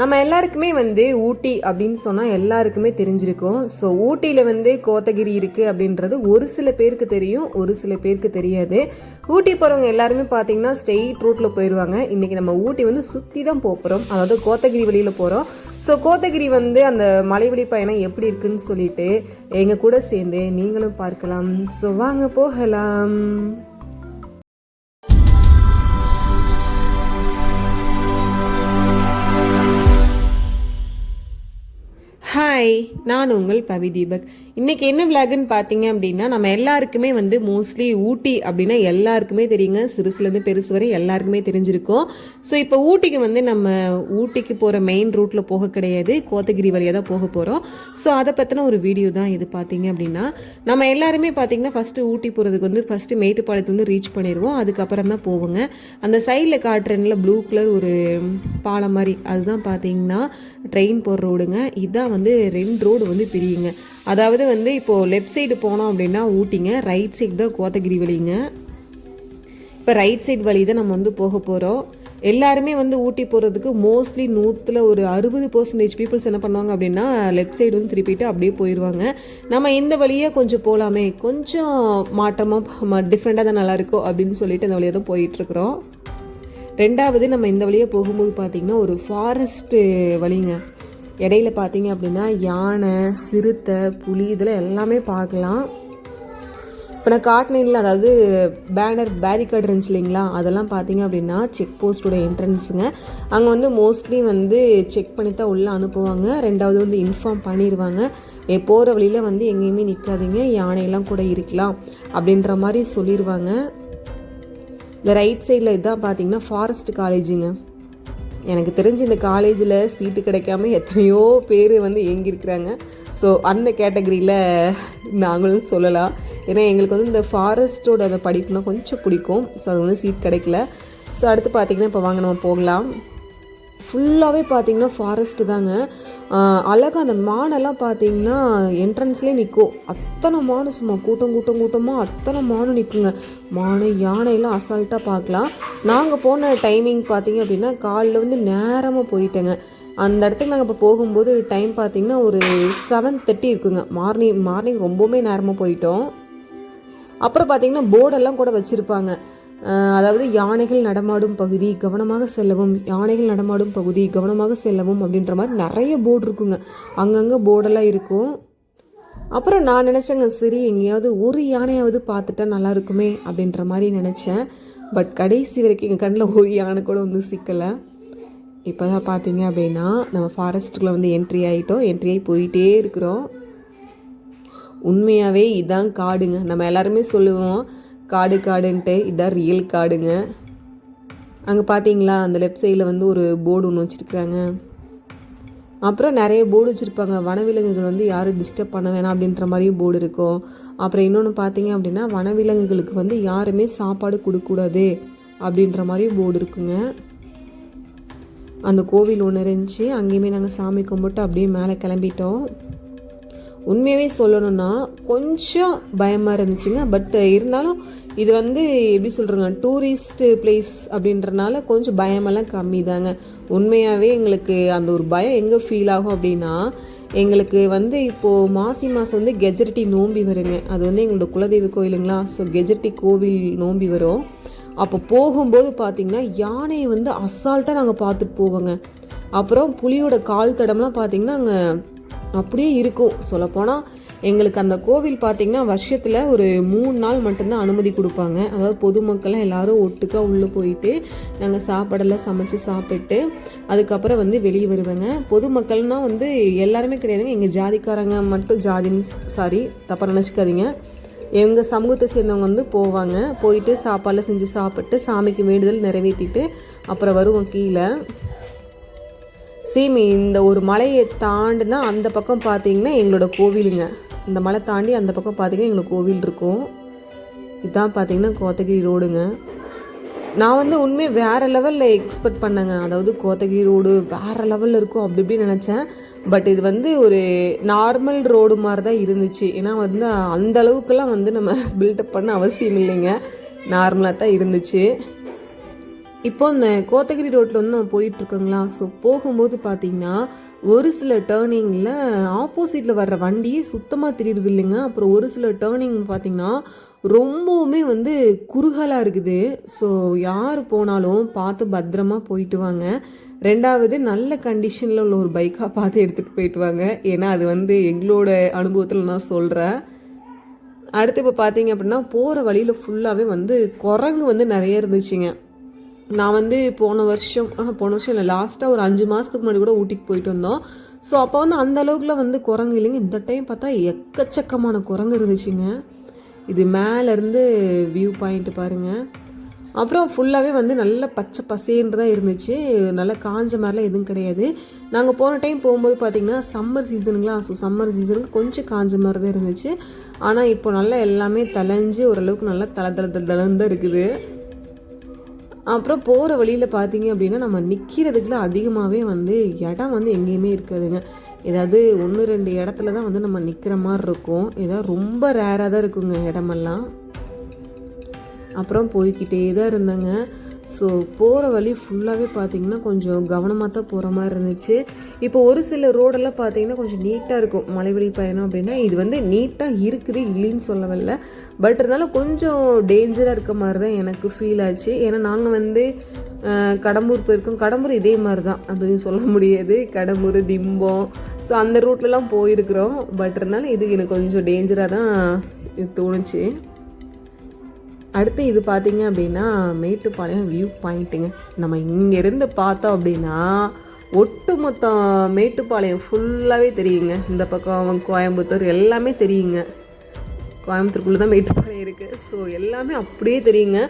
நம்ம எல்லாருக்குமே வந்து ஊட்டி அப்படின்னு சொன்னால் எல்லாருக்குமே தெரிஞ்சிருக்கும். ஸோ ஊட்டியில் வந்து கோத்தகிரி இருக்குது அப்படின்றது ஒரு சில பேருக்கு தெரியும் ஒரு சில பேருக்கு தெரியாது. ஊட்டி போகிறவங்க எல்லாருமே பார்த்தீங்கன்னா ஸ்டெயிட் ரூட்டில் போயிடுவாங்க இன்றைக்கி நம்ம ஊட்டி வந்து சுற்றி தான் போக போகிறோம் அதாவது கோத்தகிரி வழியில் போகிறோம் ஸோ கோத்தகிரி வந்து அந்த மலைவழி பயணம் எப்படி இருக்குன்னு சொல்லிட்டு எங்கள் கூட சேர்ந்து நீங்களும் பார்க்கலாம். ஸோ வாங்க போகலாம். ஹாய் நான் உங்கள் பவி தீபக் இன்றைக்கி என்ன விளாகுன்னு பார்த்தீங்க அப்படின்னா நம்ம எல்லாருக்குமே வந்து மோஸ்ட்லி ஊட்டி அப்படின்னா எல்லாருக்குமே தெரியுங்க. சிறுசுலேருந்து பெருசு வரை எல்லாருக்குமே தெரிஞ்சிருக்கும். ஸோ இப்போ ஊட்டிக்கு வந்து நம்ம ஊட்டிக்கு போகிற மெயின் ரூட்டில் போக கிடையாது. கோத்தகிரி வழியாக தான் போக போகிறோம் ஸோ அதை பற்றின ஒரு வீடியோ தான் இது பார்த்தீங்க அப்படின்னா நம்ம எல்லாருமே பார்த்தீங்கன்னா ஃபஸ்ட்டு ஊட்டி போகிறதுக்கு வந்து ஃபஸ்ட்டு மேட்டுப்பாளையத்துலேருந்து ரீச் பண்ணிடுவோம் அதுக்கப்புறம் தான் போவோங்க. அந்த சைடில் காட்டுறேன்ல ப்ளூ கலர் ஒரு பாலம் மாதிரி அதுதான் பார்த்தீங்கன்னா ட்ரெயின் போகிற ரோடுங்க இதுதான் வந்து ரெண்டு ரோடு வந்து பிரியுங்க. அதாவது வந்து இப்போது லெஃப்ட் சைடு போனோம் அப்படின்னா ஊட்டிங்க ரைட் சைடு தான் கோத்தகிரி வழிங்க. இப்போ ரைட் சைடு வழி தான் நம்ம வந்து போக போகிறோம் எல்லாருமே வந்து ஊட்டி போகிறதுக்கு மோஸ்ட்லி நூற்றில் ஒரு அறுபது பர்சன்டேஜ் பீப்புள்ஸ் என்ன பண்ணுவாங்க அப்படின்னா லெஃப்ட் சைடு வந்து திருப்பிட்டு அப்படியே போயிடுவாங்க நம்ம இந்த வழியாக கொஞ்சம் போகலாமே கொஞ்சம் மாற்றமாக டிஃப்ரெண்ட்டாக தான் நல்லாயிருக்கும் அப்படின்னு சொல்லிட்டு அந்த வழியாக தான் போயிட்டுருக்குறோம். ரெண்டாவது நம்ம இந்த வழியாக போகும்போது பார்த்திங்கன்னா ஒரு ஃபாரஸ்ட்டு வழிங்க. இடையில பார்த்தீங்க அப்படின்னா யானை சிறுத்தை புலி இதில் எல்லாமே பார்க்கலாம். இப்போ நான் காட்டினில் அதாவது பேனர் பேரிகார்டு இருந்துச்சு இல்லைங்களா? அதெல்லாம் பார்த்தீங்க அப்படின்னா செக் போஸ்ட்டோட என்ட்ரன்ஸுங்க அங்கே வந்து மோஸ்ட்லி வந்து செக் பண்ணி தான் உள்ளே அனுப்புவாங்க. ரெண்டாவது வந்து இன்ஃபார்ம் பண்ணிடுவாங்க போகிற வழியில் வந்து எங்கேயுமே நிற்காதீங்க யானையெல்லாம் கூட இருக்கலாம் அப்படின்ற மாதிரி சொல்லிடுவாங்க இந்த ரைட் சைடில் இதான் பார்த்தீங்கன்னா ஃபாரஸ்ட் காலேஜுங்க எனக்கு தெரிஞ்சு இந்த காலேஜில் சீட்டு கிடைக்காம எத்தனையோ பேர் வந்து ஏங்கியிருக்கிறாங்க ஸோ அந்த கேட்டகரியில் நாங்களும் சொல்லலாம். ஏன்னா எங்களுக்கு வந்து இந்த ஃபாரஸ்ட்டோட அந்த படிப்புனா கொஞ்சம் பிடிக்கும். ஸோ அது வந்து சீட் கிடைக்கல. ஸோ அடுத்து பார்த்திங்கன்னா இப்போ வாங்க நம்ம போகலாம். ஃபுல்லாகவே பார்த்தீங்கன்னா ஃபாரஸ்ட்டு தாங்க. அழகாக அந்த மானெல்லாம் பார்த்தீங்கன்னா என்ட்ரன்ஸ்லேயே நிற்கும் அத்தனை மானு சும்மா கூட்டம் கூட்டம் கூட்டமாக அத்தனை மானு நிற்குங்க மானு யானையெல்லாம் அசால்ட்டாக பார்க்கலாம். நாங்கள் போன டைமிங் பார்த்தீங்க அப்படின்னா காலைல வந்து நேரமாக போயிட்டேங்க. அந்த இடத்துக்கு நாங்கள் இப்போ போகும்போது டைம் பார்த்தீங்கன்னா ஒரு செவன் தேர்ட்டி இருக்குங்க. மார்னிங் மார்னிங் ரொம்பவுமே நேரமாக போயிட்டோம். அப்புறம் பார்த்தீங்கன்னா போர்டெல்லாம் கூட வச்சுருப்பாங்க. அதாவது யானைகள் நடமாடும் பகுதி கவனமாக செல்லவும் யானைகள் நடமாடும் பகுதி கவனமாக செல்லவும் அப்படின்ற மாதிரி நிறைய போர்டு இருக்குங்க. அங்கங்கே போர்டெல்லாம் இருக்கும். அப்புறம் நான் நினச்சேங்க சரி எங்கேயாவது ஒரு யானையாவது பார்த்துட்டா நல்லா இருக்குமே அப்படின்ற மாதிரி நினச்சேன். பட் கடைசி வரைக்கும் எங்கள் கண்ணில் ஒரு யானை கூட வந்து சிக்கலை. இப்போ தான் பார்த்தீங்க அப்படின்னா நம்ம ஃபாரஸ்ட்டுக்குள்ளே வந்து என்ட்ரி ஆகிட்டோம் என்ட்ரி ஆகி போயிட்டே இருக்கிறோம். உண்மையாகவே இதான் காடுங்க. நம்ம எல்லாருமே சொல்லுவோம் காடு காடுன்ட்டு இதான் ரியல் காடுங்க. அங்கே பார்த்தீங்களா அந்த லெஃப்ட் சைடில் வந்து ஒரு போர்டு ஒன்று வச்சுருக்குறாங்க. அப்புறம் நிறைய போர்டு வச்சுருப்பாங்க. வனவிலங்குகள் வந்து யாரும் டிஸ்டர்ப் பண்ண வேணாம் அப்படின்ற மாதிரியும் போர்டு இருக்கும். அப்புறம் இன்னொன்று பார்த்தீங்க அப்படின்னா வனவிலங்குகளுக்கு வந்து யாருமே சாப்பாடு கொடுக்கக்கூடாது அப்படின்ற மாதிரியும் போர்டு இருக்குங்க. அந்த கோவில் ஒன்று இருந்துச்சு. அங்கேயுமே நாங்கள் சாமி கும்பிட்டு அப்படியே மேலே கிளம்பிட்டோம். உண்மையாகவே சொல்லணும்னா கொஞ்சம் பயமாக இருந்துச்சுங்க. பட் இருந்தாலும் இது வந்து எப்படி சொல்கிறேங்க டூரிஸ்ட் பிளேஸ் அப்படின்றனால கொஞ்சம் பயமெல்லாம் கம்மி தாங்க உண்மையாகவே எங்களுக்கு அந்த ஒரு பயம் எங்கே ஃபீல் ஆகும் அப்படின்னா எங்களுக்கு வந்து இப்போது மாசி மாதம் வந்து கெஜரட்டி நோம்பி வருங்க. அது வந்து எங்களோட குலதெய்வ கோயிலுங்களா? ஸோ கெஜரட்டி கோவில் நோம்பி வரும். அப்போ போகும்போது பார்த்திங்கன்னா யானையை வந்து அசால்ட்டாக நாங்கள் பார்த்துட்டு போவோங்க. அப்புறம் புலியோட கால் தடம்லாம் பார்த்திங்கன்னா அங்கே அப்படியே இருக்கும். சொல்லப்போனால் எங்களுக்கு அந்த கோவில் பார்த்திங்கன்னா வருஷத்தில் ஒரு மூணு நாள் மட்டும்தான் அனுமதி கொடுப்பாங்க. அதாவது பொதுமக்கள்லாம் எல்லோரும் ஒட்டுக்காக உள்ளே போயிட்டு நாங்கள் சாப்பாடெல்லாம் சமைச்சு சாப்பிட்டு அதுக்கப்புறம் வந்து வெளியே வருவேங்க. பொதுமக்கள்னால் வந்து எல்லாருமே கிடையாதுங்க. எங்கள் ஜாதிக்காரங்க மட்டும் ஜாதின்னு சாரி தப்பாக நினச்சிக்காதீங்க. எங்கள் சமூகத்தை சேர்ந்தவங்க வந்து போவாங்க. போயிட்டு சாப்பாடெல்லாம் செஞ்சு சாப்பிட்டு சாமிக்கு வேண்டுதல் நிறைவேற்றிட்டு அப்புறம் வருவோம் கீழே. சேம் இந்த ஒரு மலையை தாண்டினா அந்த பக்கம் பார்த்தீங்கன்னா எங்களோட கோவிலுங்க. இந்த மலை தாண்டி அந்த பக்கம் பார்த்தீங்கன்னா எங்களுக்கு கோவில் இருக்கும். இதுதான் பார்த்திங்கன்னா கோத்தகிரி ரோடுங்க. நான் வந்து உண்மையை வேறு லெவலில் எக்ஸ்பெக்ட் பண்ணேங்க. அதாவது கோத்தகிரி ரோடு வேறு லெவலில் இருக்கும் அப்படி இப்படி நினச்சேன். பட் இது வந்து ஒரு நார்மல் ரோடு மாதிரி தான் இருந்துச்சு. ஏன்னா வந்து அந்த அளவுக்குலாம் வந்து நம்ம பில்டப் பண்ண அவசியம் இல்லைங்க. நார்மலாக தான் இருந்துச்சு. இப்போ இந்த கோத்தகிரி ரோட்டில் வந்து நம்ம போயிட்டுருக்கோங்களா ஸோ போகும்போது பார்த்திங்கன்னா ஒரு சில டேர்னிங்கில் ஆப்போசிட்டில் வர்ற வண்டியே சுத்தமாக தெரியுது இல்லைங்க. அப்புறம் ஒரு சில டேர்னிங் பார்த்தீங்கன்னா ரொம்பவுமே வந்து குறுகலாக இருக்குது. ஸோ யார் போனாலும் பார்த்து பத்திரமா போயிட்டு வாங்க. ரெண்டாவது நல்ல கண்டிஷனில் உள்ள ஒரு பைக்காக பார்த்து எடுத்துகிட்டு போயிட்டு வாங்க. ஏன்னா அது வந்து எங்களோட அனுபவத்தில் நான் சொல்கிறேன் அடுத்து இப்போ பார்த்தீங்க அப்படின்னா போகிற வழியில் ஃபுல்லாகவே வந்து குரங்கு வந்து நிறைய இருந்துச்சுங்க. நான் வந்து போன வருஷம் போன வருஷம் இல்லை லாஸ்ட்டாக ஒரு அஞ்சு மாதத்துக்கு முன்னாடி கூட ஊட்டிக்கு போயிட்டு வந்தோம். ஸோ அப்போ வந்து அந்த அளவுக்குலாம் வந்து குரங்கு இல்லைங்க. இந்த டைம் பார்த்தா எக்கச்சக்கமான குரங்கு இருந்துச்சுங்க. இது மேலேருந்து வியூ பாயிண்ட் பாருங்கள் அப்புறம் ஃபுல்லாகவே வந்து நல்ல பச்சை பசேன்னு தான் இருந்துச்சு. நல்லா காஞ்ச மாதிரிலாம் எதுவும் கிடையாது. நாங்கள் போன டைம் போகும்போது பார்த்திங்கன்னா சம்மர் சீசனுங்களா ஸோ சம்மர் சீசனுக்கு கொஞ்சம் காஞ்ச மாதிரி தான் இருந்துச்சு. ஆனால் இப்போ நல்லா எல்லாமே தலைஞ்சு ஓரளவுக்கு நல்லா தலை தலை தலை தலன்னு தான் இருக்குது. அப்புறம் போகிற வழியில் பார்த்தீங்க அப்படின்னா நம்ம நிற்கிறதுக்குலாம் அதிகமாகவே வந்து இடம் வந்து எங்கேயுமே இருக்காதுங்க. ஏதாவது ஒன்று ரெண்டு இடத்துல தான் வந்து நம்ம நிற்கிற மாதிரி இருக்கும். ஏதாவது ரொம்ப ரேராக தான் இருக்குங்க இடமெல்லாம். அப்புறம் போய்க்கிட்டே தான் இருந்தேங்க. ஸோ போகிற வழி ஃபுல்லாகவே பார்த்தீங்கன்னா கொஞ்சம் கவனமாக தான் போகிற மாதிரி இருந்துச்சு. இப்போ ஒரு சில ரோடெல்லாம் பார்த்தீங்கன்னா கொஞ்சம் நீட்டாக இருக்கும். மலைவழி பயணம் அப்படின்னா இது வந்து நீட்டாக இருக்குது இல்லைன்னு சொல்லவில்லை. பட் இருந்தாலும் கொஞ்சம் டேஞ்சராக இருக்க மாதிரி தான் எனக்கு ஃபீல் ஆச்சு. ஏன்னா நாங்கள் வந்து கடம்பூர் போயிருக்கோம். கடம்பூர் இதே மாதிரி தான். அதையும் சொல்ல முடியாது. கடம்பூர் திம்பம். ஸோ அந்த ரூட்லலாம் போயிருக்கிறோம். பட் இருந்தாலும் இது எனக்கு கொஞ்சம் டேஞ்சராக தான் தோணுச்சு. அடுத்து இது பார்த்தீங்க அப்படின்னா மேட்டுப்பாளையம் வியூ பாயிண்ட்டுங்க நம்ம இங்கேருந்து பார்த்தோம் அப்படின்னா ஒட்டுமொத்த மேட்டுப்பாளையம் ஃபுல்லாகவே தெரியுங்க. இந்த பக்கம் கோயம்புத்தூர் எல்லாமே தெரியுங்க. கோயம்புத்தூருக்குள்ளே தான் மேட்டுப்பாளையம் இருக்குது ஸோ எல்லாமே அப்படியே தெரியுங்க.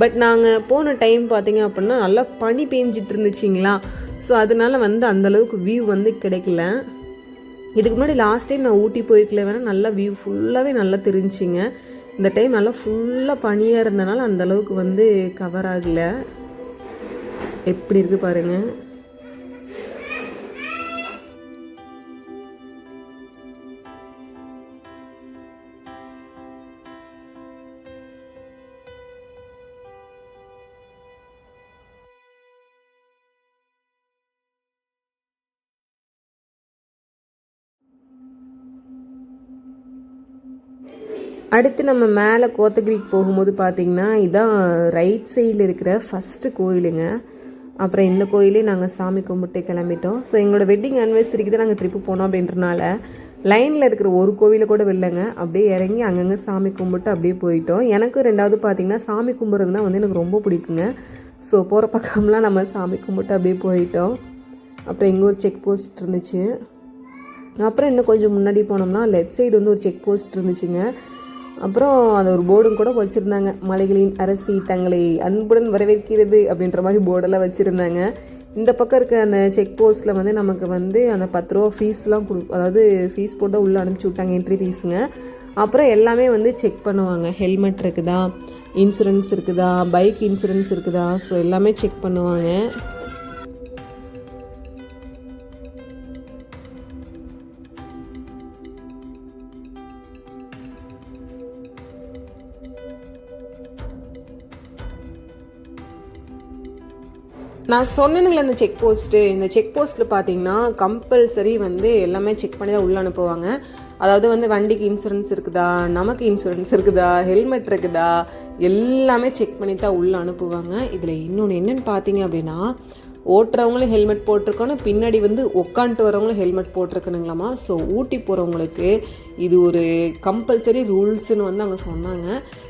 பட் நாங்கள் போன டைம் பார்த்தீங்க அப்படின்னா நல்லா பனி பேஞ்சிட்டு இருந்துச்சிங்களா? ஸோ அதனால வந்து அந்தளவுக்கு வியூ வந்து கிடைக்கல. இதுக்கு முன்னாடி லாஸ்ட் டைம் நான் ஊட்டி போயிருக்கல வேணால் நல்லா வியூ ஃபுல்லாகவே நல்லா தெரிஞ்சிங்க இந்த டைம் நல்லா ஃபுல்லாக பனியாக இருந்தனால அந்த அளவுக்கு வந்து கவர் ஆகலை. எப்படி இருக்குது பாருங்கள் அடுத்து நம்ம மேலே கோத்தகிரிக்கு போகும்போது பார்த்தீங்கன்னா இதான் ரைட் சைடில் இருக்கிற ஃபஸ்ட்டு கோயிலுங்க. அப்புறம் இந்த கோயிலே நாங்கள் சாமி கும்பிட்டு கிளம்பிட்டோம். ஸோ எங்களோட வெட்டிங் அனிவர்சரிக்கு தான் நாங்கள் ட்ரிப்பு போனோம் அப்படின்றனால லைனில் இருக்கிற ஒரு கோவிலை கூட வெளிலங்க அப்படியே இறங்கி அங்கங்கே சாமி கும்பிட்டு அப்படியே போயிட்டோம். எனக்கு ரெண்டாவது பார்த்திங்கன்னா சாமி கும்பிட்றதுனா வந்து எனக்கு ரொம்ப பிடிக்குங்க. ஸோ போகிற பக்கம்லாம் நம்ம சாமி கும்பிட்டு அப்படியே போயிட்டோம். அப்புறம் எங்கே ஒரு செக் போஸ்ட் இருந்துச்சு. அப்புறம் இன்னும் கொஞ்சம் முன்னாடி போனோம்னா லெஃப்ட் சைடு வந்து ஒரு செக் போஸ்ட் இருந்துச்சுங்க. அப்புறம் அது ஒரு போர்டும் கூட வச்சுருந்தாங்க. மலைகளின் அரசி தங்களை அன்புடன் வரவேற்கிறது அப்படின்ற மாதிரி போர்டெல்லாம் வச்சுருந்தாங்க. இந்த பக்கம் இருக்க அந்த செக் போஸ்ட்டில் வந்து நமக்கு வந்து அந்த பத்து ரூபா ஃபீஸ்லாம் கொடு அதாவது ஃபீஸ் போட்டு உள்ளே அனுப்பிச்சி விட்டாங்க என்ட்ரி ஃபீஸுங்க அப்புறம் எல்லாமே வந்து செக் பண்ணுவாங்க. ஹெல்மெட் இருக்குதா? இன்சூரன்ஸ் இருக்குதா? பைக் இன்சூரன்ஸ் இருக்குதா? ஸோ எல்லாமே செக் பண்ணுவாங்க. நான் சொன்னேனுங்களே இந்த செக் போஸ்ட்டு இந்த செக் போஸ்ட்டில் பார்த்தீங்கன்னா கம்பல்சரி வந்து எல்லாமே செக் பண்ணி தான் உள்ளே அனுப்புவாங்க. அதாவது வந்து வண்டிக்கு இன்சூரன்ஸ் இருக்குதா நமக்கு இன்சூரன்ஸ் இருக்குதா ஹெல்மெட் இருக்குதா எல்லாமே செக் பண்ணி தான் உள்ளே அனுப்புவாங்க. இதில் இன்னொன்று என்னென்னு பார்த்தீங்க அப்படின்னா ஓட்டுறவங்களும் ஹெல்மெட் போட்டிருக்கணும் பின்னாடி வந்து உட்காந்துட்டு வரவங்களும் ஹெல்மெட் போட்டிருக்கணுங்களாமா? ஸோ ஊட்டி போகிறவங்களுக்கு இது ஒரு கம்பல்சரி ரூல்ஸ்னு வந்து அங்கே சொன்னாங்க.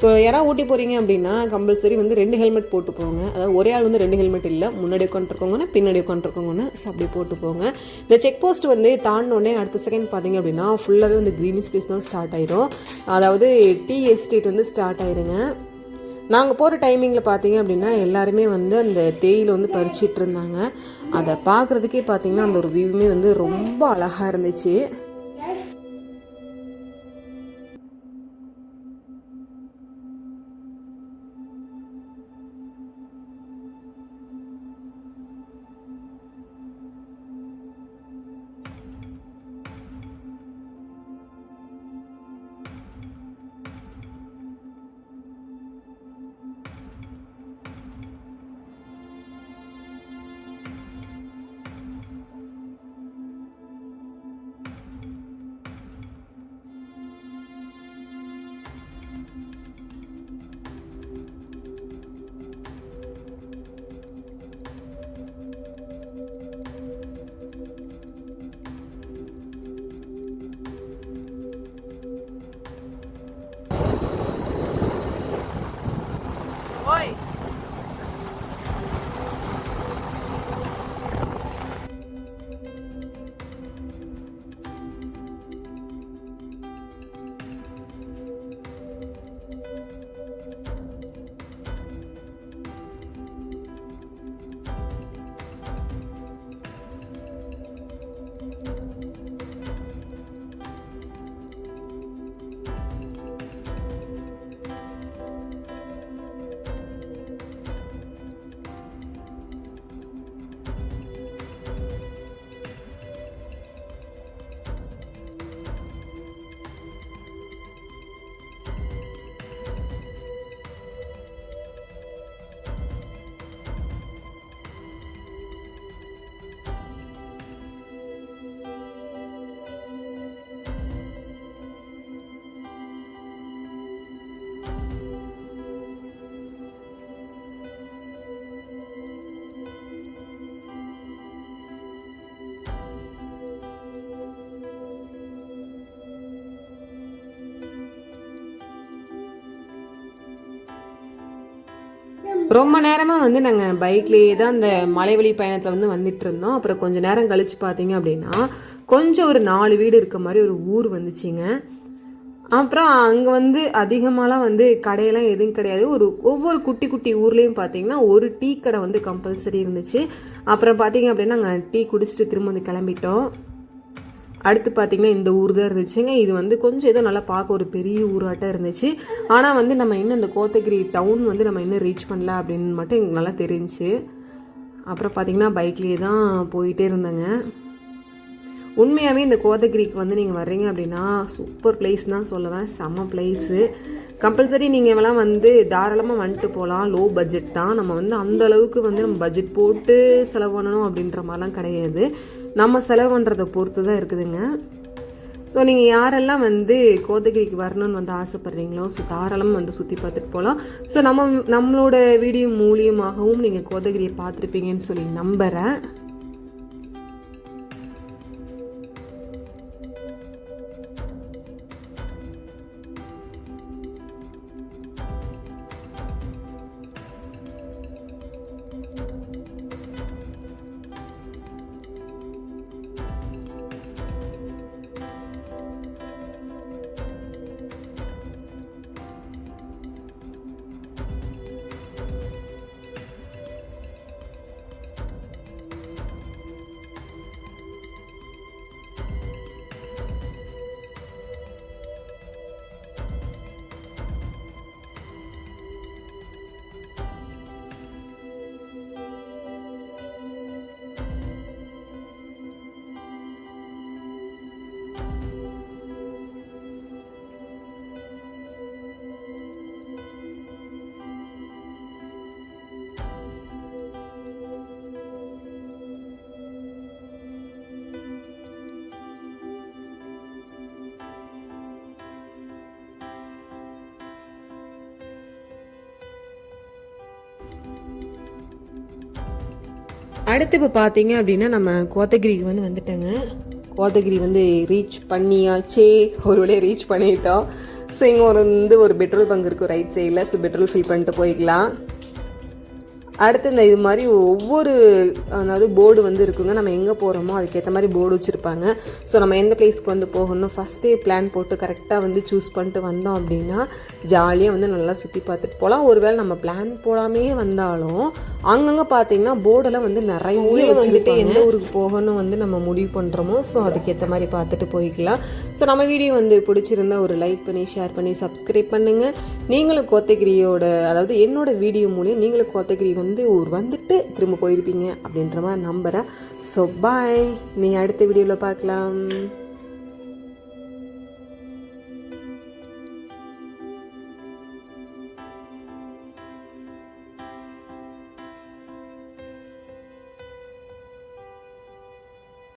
ஸோ யாராவது ஊட்டி போகிறீங்க அப்படின்னா கம்பல்சரி வந்து ரெண்டு ஹெல்மெட் போட்டு போங்க அதாவது ஒரே ஆள் வந்து ரெண்டு ஹெல்மெட் இல்லை. முன்னாடி உட்காந்துருக்கோங்கன்னா பின்னாடி உட்காந்துருக்கவங்கன்னு ஸோ அப்படி போட்டு போங்க இந்த செக் போஸ்ட் வந்து தாண்டினோடனே அடுத்த செகண்ட் பார்த்தீங்க அப்படின்னா ஃபுல்லாகவே வந்து க்ரீன் ஸ்பேஸ் தான் ஸ்டார்ட் ஆயிரும். அதாவது டீ எஸ்டேட் வந்து ஸ்டார்ட் ஆயிருங்க. நாங்கள் போகிற டைமிங்கில் பார்த்தீங்க அப்படின்னா எல்லாருமே வந்து அந்த தேயிலை வந்து பறிச்சிட்டு இருந்தாங்க. அதை பார்க்குறதுக்கே பார்த்தீங்கன்னா அந்த ஒரு வியூவுமே வந்து ரொம்ப அழகாக இருந்துச்சு. ரொம்ப நேரமாக வந்து நாங்கள் பைக்லேயே தான் அந்த மலைவழி பயணத்தில் வந்து வந்துட்டு இருந்தோம். அப்புறம் கொஞ்சம் நேரம் கழித்து பார்த்தீங்க அப்படின்னா கொஞ்சம் ஒரு நாலு வீடு இருக்க மாதிரி ஒரு ஊர் வந்துச்சுங்க. அப்புறம் அங்கே வந்து அதிகமாலாம் வந்து கடையெல்லாம் எதுவும் கிடையாது. ஒரு ஒவ்வொரு குட்டி குட்டி ஊர்லேயும் பார்த்தீங்கன்னா ஒரு டீ கடை வந்து கம்பல்சரி இருந்துச்சு. அப்புறம் பார்த்தீங்க அப்படின்னா நாங்கள் டீ குடிச்சிட்டு திரும்ப வந்து கிளம்பிட்டோம். அடுத்து பார்த்தீங்கன்னா இந்த ஊர் தான் இருந்துச்சுங்க. இது வந்து கொஞ்சம் ஏதோ நல்லா பார்க்க ஒரு பெரிய ஊராட்டம் இருந்துச்சு. ஆனால் வந்து நம்ம இன்னும் இந்த கோத்தகிரி டவுன் வந்து நம்ம இன்னும் ரீச் பண்ணல அப்படின்னு மட்டும் எங்களுக்கு நல்லா தெரிஞ்சுச்சு அப்புறம் பார்த்தீங்கன்னா பைக்லேயே தான் போயிட்டே இருந்தேங்க. உண்மையாகவே இந்த கோத்தகிரிக்கு வந்து நீங்கள் வர்றீங்க அப்படின்னா சூப்பர் பிளேஸ் தான் சொல்லுவேன். செம்ம பிளேஸு கம்பல்சரி நீங்கள் வந்து தாராளமாக வந்துட்டு போகலாம் லோ பட்ஜெட் தான். நம்ம வந்து அந்த அளவுக்கு வந்து நம்ம பட்ஜெட் போட்டு செலவு பண்ணணும் அப்படின்ற மாதிரிலாம் கிடையாது. நம்ம செலவு பண்ணுறதை பொறுத்து தான் இருக்குதுங்க. ஸோ நீங்கள் யாரெல்லாம் வந்து கோதகிரிக்கு வரணும்னு வந்து ஆசைப்பட்றீங்களோ ஸோ தாராளமாக வந்து சுற்றி பார்த்துட்டு போகலாம் ஸோ நம்ம நம்மளோட வீடியோ மூலியமாகவும் நீங்கள் கோதகிரியை பார்த்துருப்பீங்கன்னு சொல்லி நம்புகிறேன் அடுத்து இப்போ பார்த்தீங்க அப்படின்னா நம்ம கோத்தகிரிக்கு வந்து வந்துட்டோங்க. கோத்தகிரி வந்து ரீச் பண்ணியாச்சே. ஒரு வழியாக ரீச் பண்ணிட்டோம். ஸோ இங்கே ஒரு வந்து ஒரு பெட்ரோல் பங்க் இருக்குது ரைட் சைடில் ஸோ பெட்ரோல் ஃபில் பண்ணிட்டு போய்க்கலாம் அடுத்து இந்த இது மாதிரி ஒவ்வொரு அதாவது போர்டு வந்து இருக்குங்க. நம்ம எங்கே போகிறோமோ அதுக்கேற்ற மாதிரி போர்டு வச்சுருப்பாங்க. ஸோ நம்ம எந்த பிளேஸ்க்கு வந்து போகணும் ஃபஸ்ட்டே பிளான் போட்டு கரெக்டாக வந்து சூஸ் பண்ணிட்டு வந்தோம் அப்படின்னா ஜாலியாக வந்து நல்லா சுற்றி பார்த்துட்டு போகலாம் ஒருவேளை நம்ம பிளான் போடாமே வந்தாலும் அங்கங்கே பார்த்தீங்கன்னா போர்டெல்லாம் வந்து நிறைய வந்துட்டு எந்த ஊருக்கு போகணும் வந்து நம்ம முடிவு பண்ணுறோமோ ஸோ அதுக்கேற்ற மாதிரி பார்த்துட்டு போய்க்கலாம். ஸோ நம்ம வீடியோ வந்து பிடிச்சிருந்தா ஒரு லைக் பண்ணி ஷேர் பண்ணி சப்ஸ்கிரைப் பண்ணுங்கள் நீங்களும் கோத்தகிரியோட அதாவது என்னோட வீடியோ மூலியம் நீங்களும் கோத்தகிரி வந்து ஊர் வந்துட்டு திரும்ப போயிருப்பீங்க அப்படின்ற மாதிரி நம்புகிறேன் ஸோ பாய் நீ அடுத்த வீடியோவில் பார்க்கலாம்.